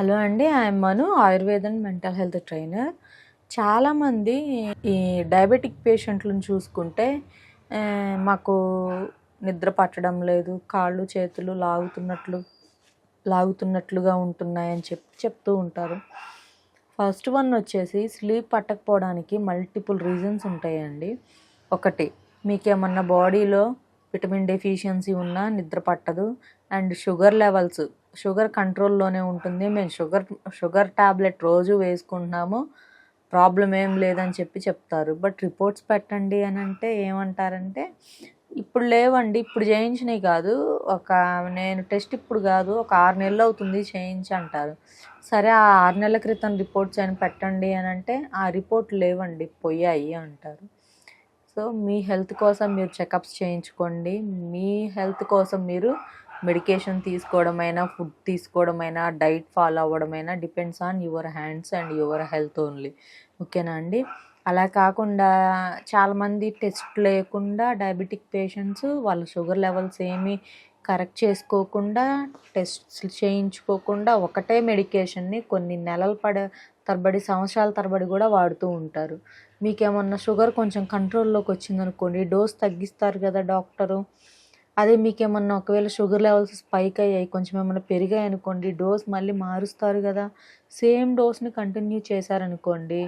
Hello అండి I'm Manu Ayurveda and mental health trainer. చాలామంది ఈ డయాబెటిక్ పేషెంట్లను చూసుకుంటే మాకు నిద్ర పట్టడం లేదు కాళ్ళు చేతులు లాగుతున్నట్లు లాగుతున్నట్లుగా ఉంటున్నాయని చెప్పి చెప్తూ ఉంటారు. ఫస్ట్ వన్ వచ్చేసి స్లీప్ పట్టకపోవడానికి మల్టిపుల్ రీజన్స్ ఉంటాయండి. ఒకటి మీకేమన్నా బాడీలో విటమిన్ డెఫిషియన్సీ ఉన్నా నిద్ర పట్టదు అండ్ షుగర్ లెవెల్స్ షుగర్ కంట్రోల్లోనే ఉంటుంది. మేము షుగర్ షుగర్ ట్యాబ్లెట్ రోజు వేసుకుంటున్నాము. ప్రాబ్లం ఏం లేదని చెప్పి చెప్తారు. బట్ రిపోర్ట్స్ పెట్టండి అని అంటే ఏమంటారంటే ఇప్పుడు లేవండి ఇప్పుడు చేయించినవి కాదు. ఒక నేను టెస్ట్ ఇప్పుడు కాదు ఒక ఆరు నెలలు అవుతుంది చేయించి అంటారు. సరే ఆ ఆరు నెలల క్రితం రిపోర్ట్స్ అని పెట్టండి అని అంటే ఆ రిపోర్ట్ లేవండి పోయాయి అంటారు. సో మీ హెల్త్ కోసం మీరు చెకప్స్ చేయించుకోండి. మీ హెల్త్ కోసం మీరు మెడికేషన్ తీసుకోవడమైనా ఫుడ్ తీసుకోవడమైనా diet follow అవ్వడమైనా depends on your hands and your health only. ఓకేనా అండి? అలా కాకుండా చాలామంది టెస్ట్ లేకుండా డయాబెటిక్ పేషెంట్స్ వాళ్ళ షుగర్ లెవెల్స్ ఏమీ కరెక్ట్ చేసుకోకుండా టెస్ట్ చేయించుకోకుండా ఒకటే మెడికేషన్ని కొన్ని నెలల పడ తరబడి సంవత్సరాల తరబడి కూడా వాడుతూ ఉంటారు. మీకేమన్నా షుగర్ కొంచెం కంట్రోల్లోకి వచ్చిందనుకోండి డోస్ తగ్గిస్తారు కదా డాక్టరు? అదే మీకేమన్నా ఒకవేళ షుగర్ లెవెల్స్ స్పైక్ అయ్యాయి కొంచెం ఏమైనా పెరిగాయి అనుకోండి డోస్ మళ్ళీ మారుస్తారు కదా. సేమ్ డోస్ని కంటిన్యూ చేశారనుకోండి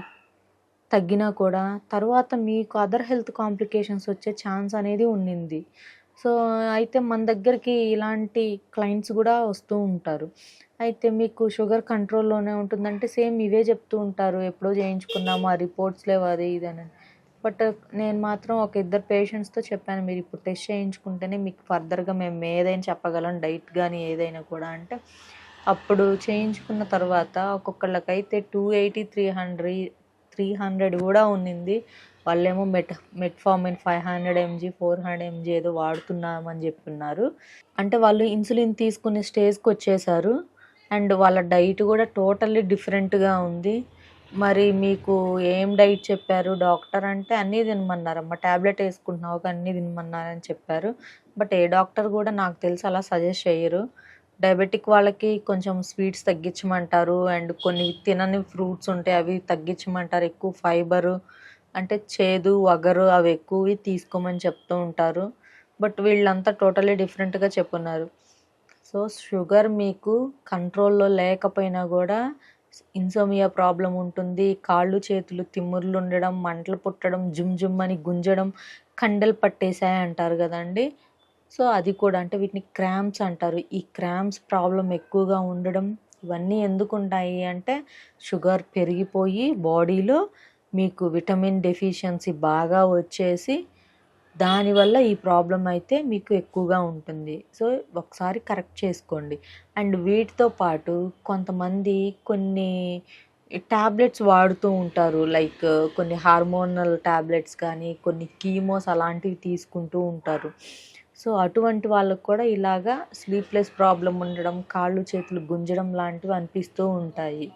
తగ్గినా కూడా తర్వాత మీకు అదర్ హెల్త్ కాంప్లికేషన్స్ వచ్చే ఛాన్స్ అనేది ఉండింది. సో అయితే మన దగ్గరికి ఇలాంటి క్లయింట్స్ కూడా వస్తూ ఉంటారు. అయితే మీకు షుగర్ కంట్రోల్లోనే ఉంటుందంటే సేమ్ ఇవే చెప్తూ ఉంటారు. ఎప్పుడో చేయించుకున్నాము ఆ రిపోర్ట్స్ లేవు అది ఇది అని. బట్ నేను మాత్రం ఒక ఇద్దరు పేషెంట్స్తో చెప్పాను మీరు ఇప్పుడు టెస్ట్ చేయించుకుంటేనే మీకు ఫర్దర్గా మేము ఏదైనా చెప్పగలం డైట్ కానీ ఏదైనా కూడా అంటే అప్పుడు చేయించుకున్న తర్వాత ఒక్కొక్కళ్ళకైతే two eighty three hundred three hundred కూడా ఉన్నింది. వాళ్ళేమో met metformin five hundred MG four hundred MG ఏదో వాడుతున్నామని చెప్తున్నారు అంటే వాళ్ళు ఇన్సులిన్ తీసుకునే స్టేజ్కి వచ్చేసారు. అండ్ వాళ్ళ డైట్ కూడా టోటల్లీ డిఫరెంట్గా ఉంది. మరి మీకు ఏం డైట్ చెప్పారు? డాక్టర్ అంటే అన్నీ తినమన్నారమ్మ. ట్యాబ్లెట్ వేసుకుంటున్నావు కానీ అన్నీ తినమన్నారని చెప్పారు. బట్ ఏ డాక్టర్ కూడా నాకు తెలిసి అలా సజెస్ట్ చేయరు. డయాబెటిక్ వాళ్ళకి కొంచెం స్వీట్స్ తగ్గించమంటారు. అండ్ కొన్ని తినని ఫ్రూట్స్ ఉంటాయి అవి తగ్గించమంటారు. ఎక్కువ ఫైబరు అంటే చేదు వగరు అవి ఎక్కువవి తీసుకోమని చెప్తూ ఉంటారు. బట్ వీళ్ళంతా టోటలీ డిఫరెంట్గా చెప్పున్నారు. సో షుగర్ మీకు కంట్రోల్లో లేకపోయినా కూడా ఇన్సోమియా ప్రాబ్లం ఉంటుంది కాళ్ళు చేతులు తిమ్ముర్లు ఉండడం మంటలు పుట్టడం జుమ్ జుమ్ అని గుంజడం కండలు పట్టేసాయి అంటారు కదండి. సో అది కూడా అంటే వీటిని క్రాంప్స్ అంటారు. ఈ క్రాంప్స్ ప్రాబ్లం ఎక్కువగా ఉండడం ఇవన్నీ ఎందుకు ఉంటాయి అంటే షుగర్ పెరిగిపోయి బాడీలో మీకు విటమిన్ డెఫిషియన్సీ బాగా వచ్చేసి దానివల్ల ఈ ప్రాబ్లం అయితే మీకు ఎక్కువగా ఉంటుంది. సో ఒకసారి కరెక్ట్ చేసుకోండి. అండ్ వీటితో పాటు కొంతమంది కొన్ని ట్యాబ్లెట్స్ వాడుతూ ఉంటారు. లైక్ కొన్ని హార్మోనల్ ట్యాబ్లెట్స్ కానీ కొన్ని కీమోస్ అలాంటివి తీసుకుంటూ ఉంటారు. సో అటువంటి వాళ్ళకు కూడా ఇలాగా స్లీప్లెస్ ప్రాబ్లం ఉండడం కాళ్ళు చేతులు గుంజడం లాంటివి అనిపిస్తూ ఉంటాయి.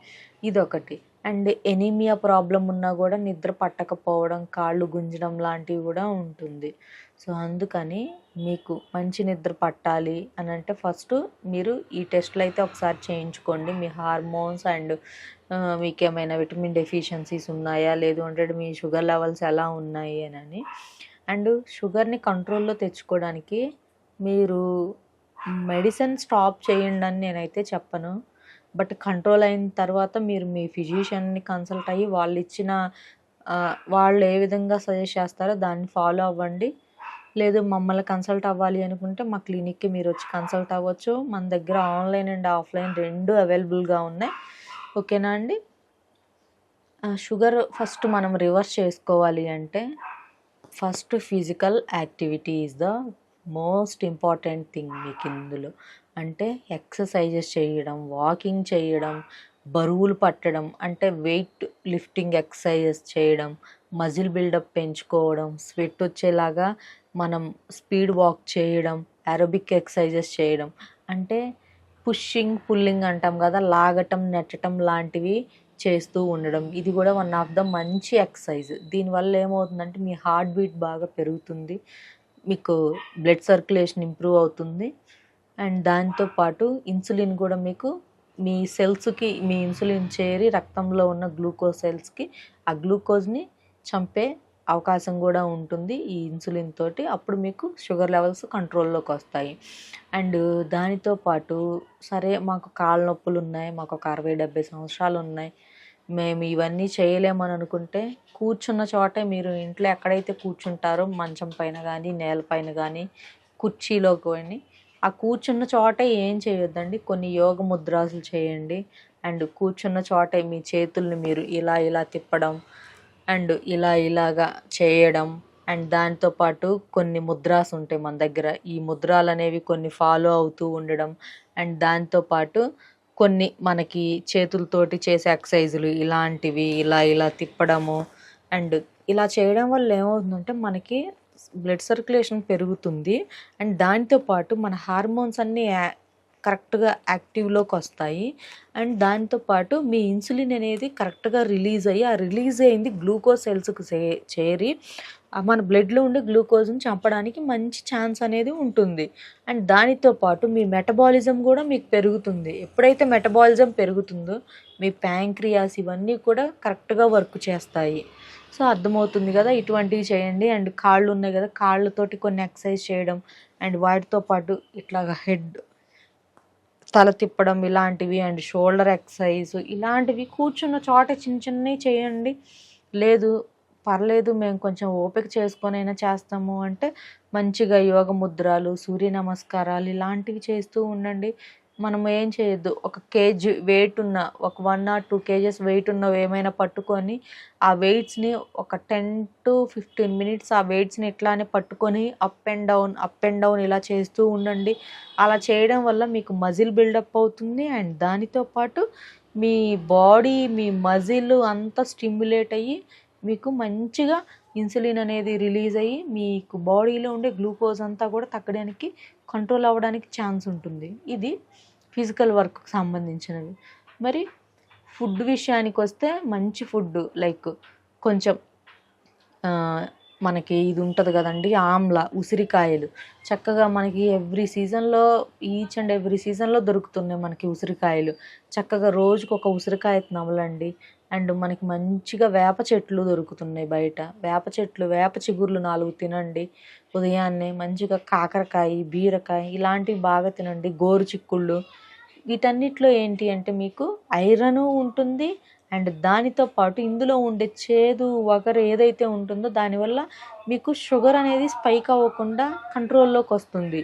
ఇదొకటి. అండ్ ఎనీమియా ప్రాబ్లం ఉన్నా కూడా నిద్ర పట్టకపోవడం కాళ్ళు గుంజడం లాంటివి కూడా ఉంటుంది. సో అందుకని మీకు మంచి నిద్ర పట్టాలి అని అంటే ఫస్ట్ మీరు ఈ టెస్ట్లు అయితే ఒకసారి చేయించుకోండి. మీ హార్మోన్స్ అండ్ మీకు ఏమైనా విటమిన్ డెఫిషియన్సీస్ ఉన్నాయా? లేదు అంటే మీ షుగర్ లెవెల్స్ ఎలా ఉన్నాయి అని. అండ్ షుగర్ని కంట్రోల్లో తెచ్చుకోవడానికి మీరు మెడిసిన్ స్టాప్ చేయండి అని నేనైతే చెప్పను. బట్ కంట్రోల్ అయిన తర్వాత మీరు మీ ఫిజిషియన్ని కన్సల్ట్ అయ్యి వాళ్ళు ఇచ్చిన వాళ్ళు ఏ విధంగా సజెస్ట్ చేస్తారో దాన్ని ఫాలో అవ్వండి. లేదు మమ్మల్ని కన్సల్ట్ అవ్వాలి అనుకుంటే మా క్లినిక్కి మీరు వచ్చి కన్సల్ట్ అవ్వచ్చు. మన దగ్గర ఆన్లైన్ అండ్ ఆఫ్లైన్ రెండు అవైలబుల్గా ఉన్నాయి. ఓకేనా అండి? షుగర్ ఫస్ట్ మనం రివర్స్ చేసుకోవాలి అంటే first physical activity is the most important thing మీకు ఇందులో. అంటే ఎక్సర్సైజెస్ చేయడం వాకింగ్ చేయడం బరువులు పట్టడం అంటే వెయిట్ లిఫ్టింగ్ ఎక్సర్సైజెస్ చేయడం మజిల్ బిల్డప్ పెంచుకోవడం స్వెట్ వచ్చేలాగా మనం స్పీడ్ వాక్ చేయడం అరోబిక్ ఎక్సర్సైజెస్ చేయడం. అంటే పుషింగ్ పుల్లింగ్ అంటాం కదా లాగటం నెట్టడం లాంటివి చేస్తూ ఉండడం. ఇది కూడా వన్ ఆఫ్ ద మంచి ఎక్సర్సైజ్. దీనివల్ల ఏమవుతుందంటే మీ హార్ట్ బీట్ బాగా పెరుగుతుంది. మీకు బ్లడ్ సర్క్యులేషన్ ఇంప్రూవ్ అవుతుంది. అండ్ దాంతోపాటు ఇన్సులిన్ కూడా మీకు మీ సెల్స్కి మీ ఇన్సులిన్ చేరి రక్తంలో ఉన్న గ్లూకోజ్ సెల్స్కి ఆ గ్లూకోజ్ని చంపే అవకాశం కూడా ఉంటుంది ఈ ఇన్సులిన్ తోటి. అప్పుడు మీకు షుగర్ లెవెల్స్ కంట్రోల్లోకి వస్తాయి. అండ్ దానితో పాటు సరే మాకు కాళ్ళ నొప్పులు ఉన్నాయి మాకు ఒక అరవై డెబ్బై సంవత్సరాలు ఉన్నాయి. మేము ఇవన్నీ చేయలేమని అనుకుంటే కూర్చున్న చోటే మీరు ఇంట్లో ఎక్కడైతే కూర్చుంటారో మంచం పైన కానీ నేల పైన కానీ కుర్చీలో కానీ ఆ కూర్చున్న చోట ఏం చేయొద్దండి? కొన్ని యోగ ముద్రాసులు చేయండి. అండ్ కూర్చున్న చోట మీ చేతుల్ని మీరు ఇలా ఇలా తిప్పడం అండ్ ఇలా ఇలాగా చేయడం అండ్ దాంతోపాటు కొన్ని ముద్రాస్ ఉంటాయి మన దగ్గర. ఈ ముద్రాలు అనేవి కొన్ని ఫాలో అవుతూ ఉండడం అండ్ దాంతోపాటు కొన్ని మనకి చేతులతోటి చేసే ఎక్సర్సైజులు ఇలాంటివి ఇలా ఇలా తిప్పడము అండ్ ఇలా చేయడం వల్ల ఏమవుతుందంటే మనకి బ్లడ్ సర్క్యులేషన్ పెరుగుతుంది. అండ్ దాంతో పాటు మన హార్మోన్స్ అన్నీ కరెక్ట్గా యాక్టివ్లోకి వస్తాయి. అండ్ దాంతోపాటు మీ ఇన్సులిన్ అనేది కరెక్ట్గా రిలీజ్ అయ్యి ఆ రిలీజ్ అయింది గ్లూకోజ్ సెల్స్కి చేరి మన బ్లడ్లో ఉండే గ్లూకోజ్ని చంపడానికి మంచి ఛాన్స్ అనేది ఉంటుంది. అండ్ దానితో పాటు మీ మెటబాలిజం కూడా మీకు పెరుగుతుంది. ఎప్పుడైతే మెటబాలిజం పెరుగుతుందో మీ ప్యాంక్రియాస్ ఇవన్నీ కూడా కరెక్ట్గా వర్క్ చేస్తాయి. సో అర్థమవుతుంది కదా ఇటువంటివి చేయండి. అండ్ కాళ్ళు ఉన్నాయి కదా కాళ్ళతోటి కొన్ని ఎక్సర్సైజ్ చేయడం అండ్ వాటితో పాటు ఇట్లాగా హెడ్ తల తిప్పడం ఇలాంటివి అండ్ షోల్డర్ ఎక్సర్సైజ్ ఇలాంటివి కూర్చున్న చోట చిన్న చిన్నవి చేయండి. లేదు పర్లేదు మేము కొంచెం ఓపిక చేసుకొని అయినా చేస్తాము అంటే మంచిగా యోగ ముద్రలు సూర్య నమస్కారాలు ఇలాంటివి చేస్తూ ఉండండి. మనం ఏం చేయొద్దు. ఒక కేజీ వెయిట్ ఉన్న ఒక one or two KGs weight ఉన్నవి ఏమైనా పట్టుకొని ఆ వెయిట్స్ని ఒక టెన్ టు ఫిఫ్టీన్ మినిట్స్ ఆ వెయిట్స్ని ఇట్లానే పట్టుకొని up and down up and down ఇలా చేస్తూ ఉండండి. అలా చేయడం వల్ల మీకు మజిల్ బిల్డప్ అవుతుంది అండ్ దానితో పాటు మీ బాడీ మీ మజిల్ అంతా స్టిమ్యులేట్ అయ్యి మీకు మంచిగా ఇన్సులిన్ అనేది రిలీజ్ అయ్యి మీకు బాడీలో ఉండే గ్లూకోజ్ అంతా కూడా తగ్గడానికి కంట్రోల్ అవ్వడానికి ఛాన్స్ ఉంటుంది. ఇది ఫిజికల్ వర్క్కి సంబంధించినవి మరి ఫుడ్ విషయానికి వస్తే మంచి ఫుడ్ లైక్ కొంచెం మనకి ఇది ఉంటుంది కదండి ఆమ్ల ఉసిరికాయలు. చక్కగా మనకి ఎవ్రీ సీజన్లో ఈచ్ అండ్ ఎవ్రీ సీజన్లో దొరుకుతున్నాయి మనకి ఉసిరికాయలు. చక్కగా రోజుకు ఒక ఉసిరికాయ నమలండి అండ్ మనకి మంచిగా వేప చెట్లు దొరుకుతున్నాయి బయట. వేప చెట్లు వేప చిగుర్లు నాలుగు తినండి. ఉదయాన్నే మంచిగా కాకరకాయ బీరకాయ ఇలాంటివి బాగా తినండి. గోరు చిక్కుళ్ళు. వీటన్నిటిలో ఏంటి అంటే మీకు ఐరన్ ఉంటుంది అండ్ దానితో పాటు ఇందులో ఉండే చేదు వగరు ఏదైతే ఉంటుందో దానివల్ల మీకు షుగర్ అనేది స్పైక్ అవ్వకుండా కంట్రోల్లోకి వస్తుంది.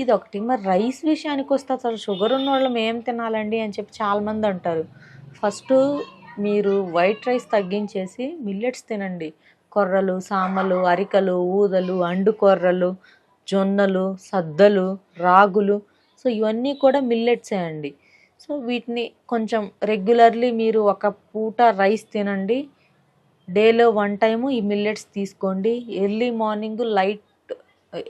ఇది ఒకటి మరి రైస్ విషయానికి వస్తే అసలు షుగర్ ఉన్న వాళ్ళం ఏం తినాలండి అని చెప్పి చాలామంది అంటారు. ఫస్ట్ మీరు వైట్ రైస్ తగ్గించేసి మిల్లెట్స్ తినండి. కొర్రలు సామలు అరికలు ఊదలు అండు కొర్రలు జొన్నలు సద్దలు రాగులు. సో ఇవన్నీ కూడా మిల్లెట్సే అండి. సో వీటిని కొంచెం రెగ్యులర్లీ మీరు ఒక పూట రైస్ తినండి. డేలో వన్ టైము ఈ మిల్లెట్స్ తీసుకోండి. ఎర్లీ మార్నింగ్ లైట్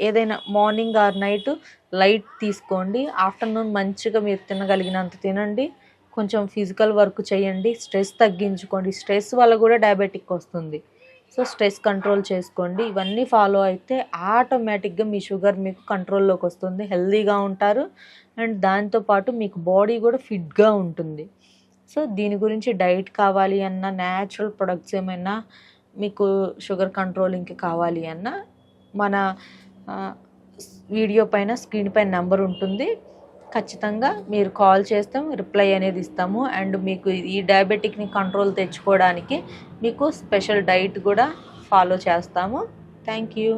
ఏదైనా మార్నింగ్ ఆర్ నైట్ లైట్ తీసుకోండి. ఆఫ్టర్నూన్ మంచిగా మీరు తినగలిగినంత తినండి. కొంచెం ఫిజికల్ వర్క్ చేయండి స్ట్రెస్ తగ్గించుకోండి. స్ట్రెస్ వల్ల కూడా డయాబెటిక్ వస్తుంది. సో స్ట్రెస్ కంట్రోల్ చేసుకోండి. ఇవన్నీ ఫాలో అయితే ఆటోమేటిక్గా మీ షుగర్ మీకు కంట్రోల్లోకి వస్తుంది. హెల్తీగా ఉంటారు. అండ్ దాంతోపాటు మీకు బాడీ కూడా ఫిట్గా ఉంటుంది. సో దీని గురించి డైట్ కావాలి అన్న న్యాచురల్ ప్రొడక్ట్స్ ఏమైనా మీకు షుగర్ కంట్రోలింగ్కి కావాలి అన్న మన వీడియో పైన స్క్రీన్ పైన నెంబర్ ఉంటుంది. ఖచ్చితంగా మీరు కాల్ చేస్తాం రిప్లై అనేది ఇస్తాము. అండ్ మీకు ఈ డయాబెటిక్ని కంట్రోల్ తెచ్చుకోవడానికి మీకు స్పెషల్ డైట్ కూడా ఫాలో చేస్తాము. Thank you.